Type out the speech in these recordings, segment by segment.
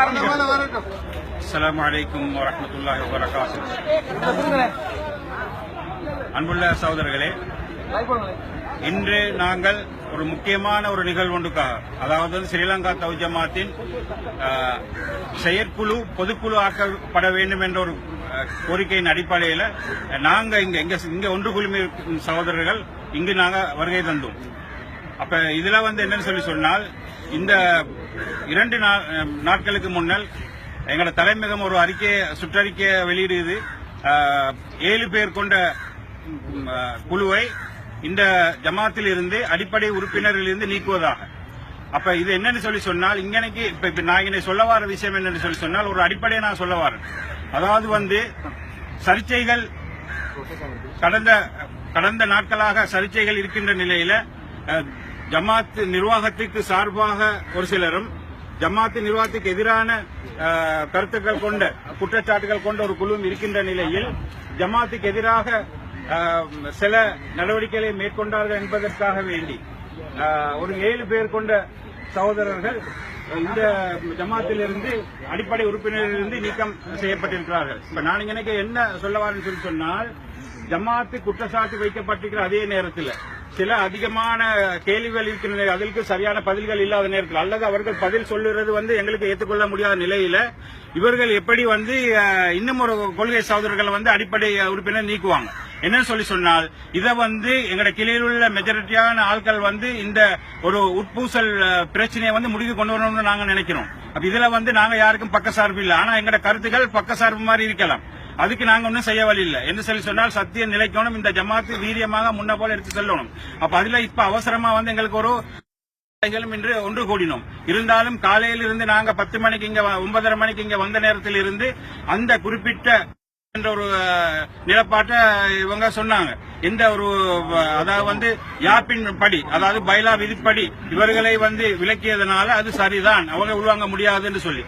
அஸ்லாம் அலைக்கும் வரஹ்மத்துல்லாஹி வரகாசு அன்புள்ள சகோதரர்களே இன்று நாங்கள் ஒரு முக்கியமான ஒரு நிகழ்வு ஒன்றுக்காக அதாவது ஸ்ரீலங்கா தௌஜமாத்தின் செயற்குழு பொதுக்குழு ஆக்கப்பட வேண்டும் என்ற ஒரு கோரிக்கையின் அடிப்படையில் நாங்க இங்க இங்க இங்க ஒன்று குழுமி சகோதரர்கள் இங்கு நாங்க வருகை தந்தோம். அப்ப இதுல வந்து என்னன்னு சொல்லி சொன்னால் இந்த இரண்டு நா- நாட்களுக்கு முன்னால் எங்களோட தலைமையகம் ஒரு அறிக்கையை சுற்றறிக்கை வெளியிடுது. ஏழு பேர் கொண்ட குழுவை இந்த ஜமாத்தில் இருந்து அடிப்படை உறுப்பினர்களிலிருந்து நீக்குவதாக. அப்ப இது என்னன்னு சொல்லி சொன்னால் இங்கனைக்கு இப்ப இப்ப நான் என்னை சொல்ல வர விஷயம் என்னன்னு சொல்லி சொன்னால் ஒரு அடிப்படையை நான் சொல்ல வரேன். அதாவது வந்து சர்ச்சைகள் கடந்த கடந்த நாட்களாக சர்ச்சைகள் இருக்கின்ற நிலையில ஜமாத் நிர்வாகத்திற்கு சார்பாக ஒரு சிலரும் ஜமாத் நிர்வாகத்துக்கு எதிரான கருத்துக்கள் கொண்ட குற்றச்சாட்டுகள் கொண்ட ஒரு குழுவும் இருக்கின்ற நிலையில் ஜமாத்துக்கு எதிராக சில நடவடிக்கைகளை மேற்கொண்டார்கள் என்பதற்காக வேண்டி ஒரு ஏழு பேர் கொண்ட சகோதரர்கள் இந்த ஜமாத்திலிருந்து அடிப்படை உறுப்பினரிலிருந்து நீக்கம் செய்யப்பட்டிருக்கிறார்கள். இப்ப நான் எனக்கு என்ன சொல்ல வரேன்னு சொல்லி சொன்னால் ஜமாத்து குற்றச்சாட்டு வைக்கப்பட்டிருக்கிற அதே நேரத்தில் சில அதிகமான கேள்விகள் இருக்கின்றன. அதற்கு சரியான பதில்கள் இல்லாத நேரத்தில். அல்லது அவர்கள் பதில் சொல்லுறது வந்து எங்களுக்கு ஏற்றுக்கொள்ள முடியாத நிலையில இவர்கள் எப்படி வந்து இன்னும் ஒரு கொள்கை சகோதரர்களை வந்து அடிப்படை உறுப்பினர் நீக்குவாங்க. என்ன சொல்லி சொன்னால் இதை வந்து எங்கட கிளையில் உள்ள மெஜாரிட்டியான ஆட்கள் வந்து இந்த ஒரு உட்பூசல் பிரச்சனையை வந்து முடிவு கொண்டு வரணும்னு நாங்க நினைக்கிறோம். அப்ப இதுல வந்து நாங்க யாருக்கும் பக்க சார்பு இல்லை. ஆனா எங்கட கருத்துக்கள் பக்க சார்பு மாதிரி இருக்கலாம். அதுக்கு நாங்க ஒன்றும் செய்ய வழி இல்லை. என்று சொல்லி சொன்னால் சத்தியம் நிலைக்கணும். இந்த ஜமாத்து வீரியமாக முன்ன போல எடுத்து செல்லணும். அப்ப அதுல இப்ப அவசரமா வந்து எங்களுக்கு ஒரு இன்று ஒன்று கூடினோம். இருந்தாலும் காலையில் இருந்து நாங்க பத்து மணிக்கு இங்க வ- ஒன்பதரை மணிக்கு இங்க வந்த நேரத்தில் இருந்து அந்த குறிப்பிட்ட என்ற ஒரு நிலப்பாட்டை இவங்க சொன்னாங்க. எந்த ஒரு அதாவது வந்து யாப்பின் படி அதாவது பைலா விதிப்படி இவர்களை வந்து விளக்கியதுனால அது சரிதான். அவங்க உள்வாங்க முடியாதுன்னு சொல்லி.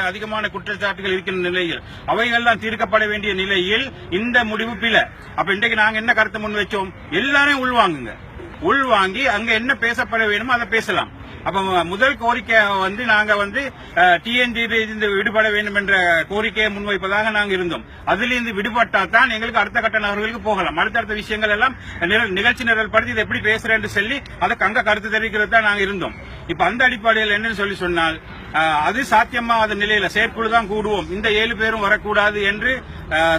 அதிகமான குற்றச்சாட்டுகள் இருக்கின்ற நிலையில் அவைகள்லாம் தீர்க்கப்பட வேண்டிய நிலையில் இந்த முடிவு பில அப்ப இன்றைக்கு நாங்க என்ன கருத்து முன் வச்சோம்? எல்லாரையும் உள்வாங்குங்க. உள்வாங்கி அங்க என்ன பேசப்பட வேணுமோ அதை பேசலாம். அப்ப முதல் கோரிக்கை வந்து நாங்க வந்து டிஎன்டி விடுபட வேண்டும் என்ற கோரிக்கையை முன்வைப்பதாக நாங்க இருந்தோம். அதிலிருந்து விடுபட்டால் தான் எங்களுக்கு அடுத்த கட்ட நகர்களுக்கு போகலாம். அடுத்தடுத்த விஷயங்கள் எல்லாம் நிகழ்ச்சி நிரல் படுத்தி இதை எப்படி பேசுறேன்னு சொல்லி அதை கங்க கருத்து தெரிவிக்கிறது தான் நாங்க இருந்தோம். இப்ப அந்த அடிப்படையில் என்னன்னு சொல்லி சொன்னால் அது சாத்தியமாகாத நிலையில செயற்குழு தான் கூடுவோம். இந்த ஏழு பேரும் வரக்கூடாது என்று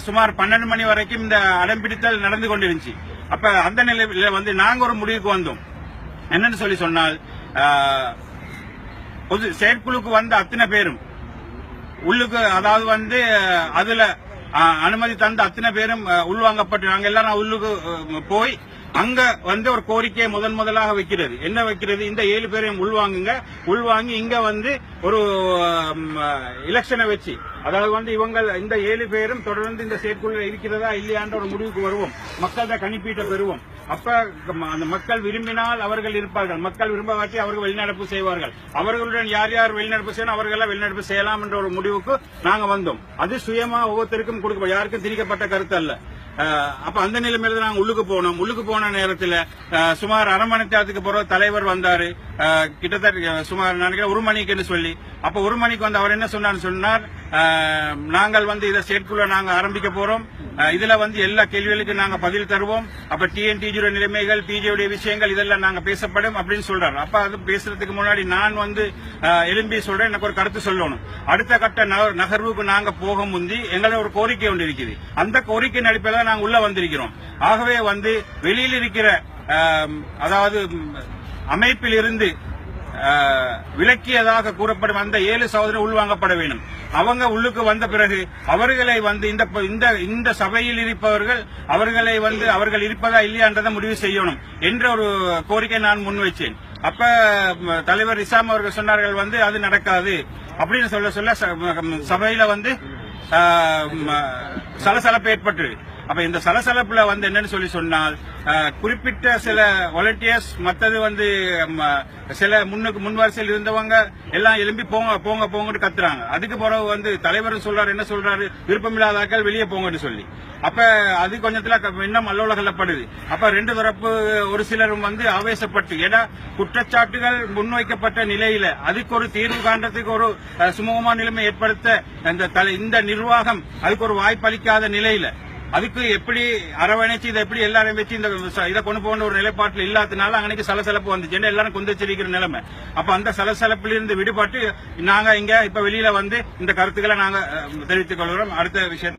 சுமார் பன்னெண்டு மணி வரைக்கும் இந்த அடம்பிடித்தல் நடந்து கொண்டிருந்துச்சு. அப்ப அந்த நிலையில வந்து நாங்க ஒரு முடிவுக்கு வந்தோம். என்னன்னு சொல்லி சொன்னால் பொது செயற்குழுக்கு வந்த அத்தனை பேரும். உள்ளுக்கு அதாவது வந்து அதுல அஹ், அனுமதி தந்த அத்தனை பேரும் உள்வாங்கப்பட்டு நாங்க எல்லாரும் உள்ளுக்கு போய் அங்க வந்து ஒரு கோரிக்கையை முதன் முதலாக வைக்கிறது. என்ன வைக்கிறது? இந்த ஏழு பேரையும் உள்வாங்குங்க. உள்வாங்கி இங்க வந்து ஒரு எலெக்ஷனை வச்சு. அதாவது வந்து இவங்க இந்த ஏழு பேரும் தொடர்ந்து இந்த செயற்குழு இருக்கிறதா இல்லையான்ற ஒரு முடிவுக்கு வருவோம். மக்கள்கிட்ட கணிப்பீட்டை பெறுவோம். அப்ப ம- அந்த மக்கள் விரும்பினால் அவர்கள் இருப்பார்கள். மக்கள் விரும்பாட்டி அவர்கள் வெளிநடப்பு செய்வார்கள். அவர்களுடன் யார் யார் வெளிநடப்பு செய்யணும் அவர்கள் வெளிநடப்பு செய்யலாம் என்ற ஒரு முடிவுக்கு நாங்க வந்தோம். அது சுயமா ஒவ்வொருத்தருக்கும் கொடுக்க யாருக்கும் திரிக்கப்பட்ட கருத்து அல்ல. அப்ப அந்த நிலைமையில நாங்க உள்ளுக்கு போனோம். உள்ளுக்கு போன நேரத்துல சுமார் அரை மணி நேரத்துக்கு பிறகு தலைவர் வந்தாரு. கிட்டத்தட்ட சுமார் நினைக்கிறேன் ஒரு மணிக்குன்னு சொல்லி. அப்ப ஒரு மணிக்கு வந்து அவர் என்ன சொன்னார்னு சொன்னார் நாங்கள் வந்து இதை செயற்குள்ள நாங்க ஆரம்பிக்க போறோம். இதுல வந்து எல்லா கேள்விகளுக்கும் நாங்க பதில் தருவோம். அப்ப டிஎன்டிஜியோட நிலைமைகள் பிஜேடைய விஷயங்கள் இதெல்லாம் நாங்க பேசப்படும் அப்படின்னு சொல்றாரு. அப்ப அது பேசுறதுக்கு முன்னாடி நான் வந்து எலும்பி எழும்பி சொல்றேன். எனக்கு ஒரு கருத்து சொல்லணும். அடுத்த கட்ட நகர்- நகர்வுக்கு நாங்க போக முந்தி எங்களோட ஒரு கோரிக்கை ஒன்று இருக்குது. அந்த கோரிக்கை அடிப்படையில் நாங்க உள்ள வந்திருக்கிறோம். ஆகவே வந்து வெளியில் இருக்கிற அதாவது அமைப்பில் இருந்து விலக்கியதாக கூறப்படும் அந்த ஏழு சகோதரர் உள்வாங்கப்பட வேண்டும். அவங்க உள்ளுக்கு வந்த பிறகு அவர்களை வந்து இந்த இந்த இந்த சபையில் இருப்பவர்கள் அவர்களை வந்து அவர்கள் இருப்பதா இல்லையான்றதை முடிவு செய்யணும் என்ற ஒரு கோரிக்கை நான் முன்வைச்சேன் அப்ப தலைவர் இசாம் அவர்கள் சொன்னார்கள் வந்து அது நடக்காது அப்படின்னு சொல்ல சொல்ல ச- சபையில வந்து சலசலப்பு ஏற்பட்டு அப்ப இந்த சலசலப்புல வந்து என்னன்னு சொல்லி சொன்னால் குறிப்பிட்ட சில வாலண்டியர்ஸ் மற்றது வந்து ம, சில முன்னுக்கு முன் வரிசையில் இருந்தவங்க எல்லாம் எழும்பி போங்க போங்க போங்கன்னு கத்துறாங்க. அதுக்கு பிறகு வந்து தலைவர் சொல்றாரு என்ன சொல்றாரு? விருப்பமில்லாதாக்கள் வெளியே போங்கன்னு சொல்லி. அப்ப அது கொஞ்சத்துல இன்னும் அல்லோலகல்லப்படுது. அப்ப ரெண்டு தரப்பு ஒரு சிலரும் வந்து ஆவேசப்பட்டு ஏன்னா குற்றச்சாட்டுகள் முன்வைக்கப்பட்ட நிலையில அதுக்கு ஒரு தீர்வு காண்றதுக்கு ஒரு சுமூகமான நிலைமை ஏற்படுத்த இந்த தலை- இந்த நிர்வாகம் அதுக்கு ஒரு வாய்ப்பளிக்காத நிலையில அதுக்கு எப்படி அரவணைச்சு இதை எப்படி எல்லாரும் வச்சு இந்த இதை கொண்டு போன ஒரு நிலைப்பாட்டில் இல்லாதனால அன்னைக்கு சலசலப்பு வந்துச்சு. ஏன்னா எல்லாரும் குந்தச்சிருக்கிற நிலைமை. அப்ப அந்த சலசலப்பிலிருந்து விடுபட்டு நாங்க இங்க இப்ப வெளியில வந்து இந்த கருத்துக்களை நாங்க தெரிவித்துக் கொள்கிறோம். அடுத்த விஷயம்